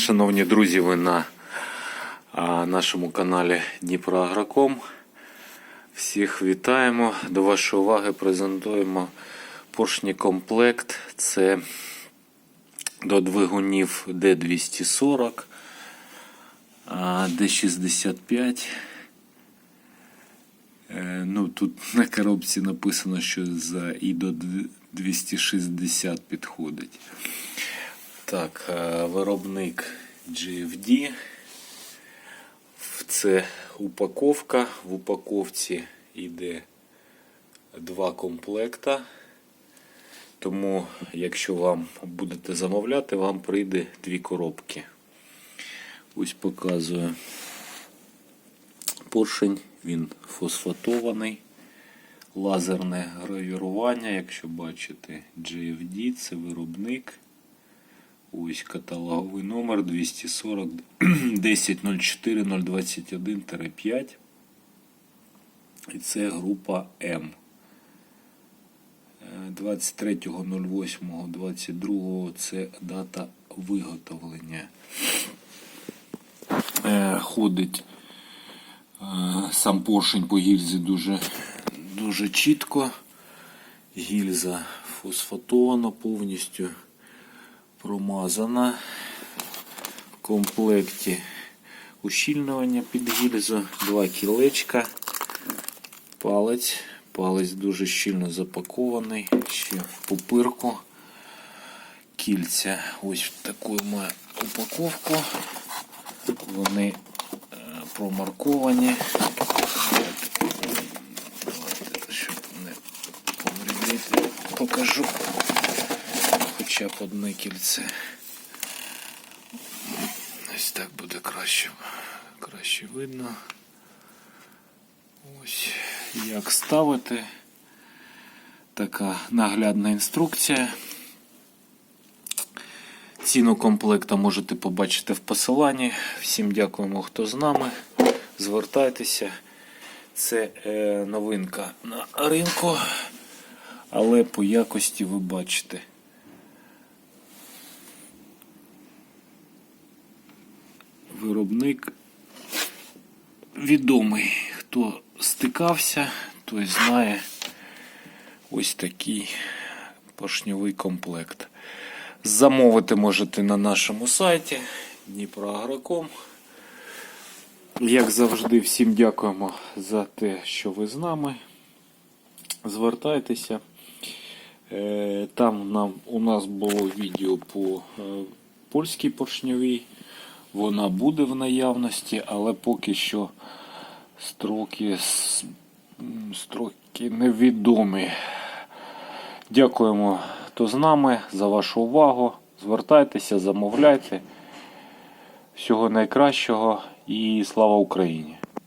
Шановні друзі, ви на нашому каналі Дніпроагроком. Всіх вітаємо. До вашої уваги презентуємо поршні комплект. Це до двигунів D240, а, D65. Е, Ну, тут на коробці написано, що за і до 260 підходить. Так, е, виробник GFD. Це упаковка. В упаковці йде два комплекта. Тому, якщо вам будете замовляти, вам прийде дві коробки. Ось показую поршень, він фосфатований, лазерне гравірування, якщо бачите, GFD, це виробник. Ось каталоговий номер 240 1004 021-5. І це група М. Е, 23.08.22 це дата виготовлення. Е, Ходить е, сам поршень по гільзі дуже, дуже чітко. Гільза фосфатована повністю промазана. В комплекті ущільнювання під гільзу, два кілечка, палець. Палець дуже щільно запакований, ще в пупирку. Кільця ось таку має упаковку. Вони е, промарковані. Давайте, щоб не повредити, покажу хоча б одне кільце. Ось так буде краще, краще видно. Ось як ставити. Така наглядна інструкція. Ціну комплекта можете побачити в посиланні. Всім дякуємо, хто з нами. Звертайтеся. Це е, новинка на ринку, але по якості ви бачите. Виробник відомий. Хто стикався, той знає ось такий поршньовий комплект. Замовити можете на нашому сайті Дніпроагроком. Як завжди, всім дякуємо за те, що ви з нами. Звертайтеся. Е, Там нам, у нас було відео по е, польській поршньовій. Вона буде в наявності, але поки що строки, строки невідомі. Дякуємо, хто з нами, за вашу увагу. Звертайтеся, замовляйте. Всього найкращого і слава Україні!